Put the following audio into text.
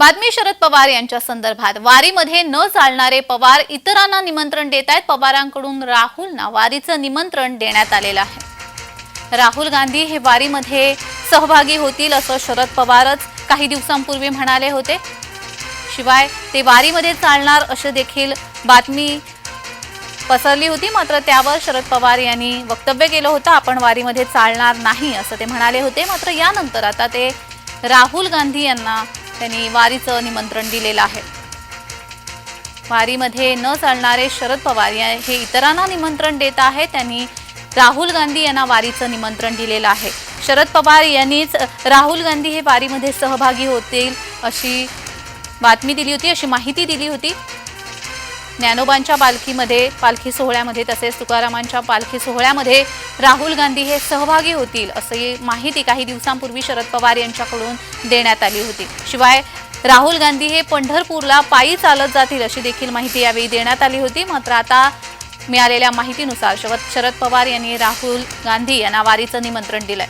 बातमी शरद पवार यांच्या संदर्भात. वारीमध्ये न चालणारे पवार इतरांना निमंत्रण देत आहेत. पवारांकडून राहुलना वारीचं निमंत्रण देण्यात आलेलं आहे. राहुल गांधी हे वारीमध्ये सहभागी होतील असं शरद पवारच काही दिवसांपूर्वी म्हणाले होते. शिवाय ते वारीमध्ये चालणार असे देखील बातमी पसरली होती. मात्र त्यावर शरद पवार यांनी वक्तव्य केलं होतं. आपण वारीमध्ये चालणार नाही असं ते म्हणाले होते. मात्र यानंतर आता ते राहुल गांधी यांना त्यांनी वारीचं निमंत्रण दिलेलं आहे. वारीमध्ये न चालणारे शरद पवार हे इतरांना निमंत्रण देत आहेत. त्यांनी राहुल गांधी यांना वारीचं निमंत्रण दिलेलं आहे. शरद पवार यांनीच राहुल गांधी हे वारीमध्ये सहभागी होतील अशी बातमी दिली होती अशी माहिती दिली होती. ज्ञानोबांच्या पालखीमध्ये पालखी सोहळ्यामध्ये तसेच तुकारामांच्या पालखी सोहळ्यामध्ये राहुल गांधी हे सहभागी होतील अशी माहिती काही दिवसांपूर्वी शरद पवार यांच्याकडून देण्यात आली होती. शिवाय राहुल गांधी हे पंढरपूरला पायी चालत जातील अशी देखील माहिती यावेळी देण्यात आली होती. मात्र आता मिळालेल्या माहितीनुसार शरद शरद पवार यांनी राहुल गांधी यांना वारीचं निमंत्रण दिलंय.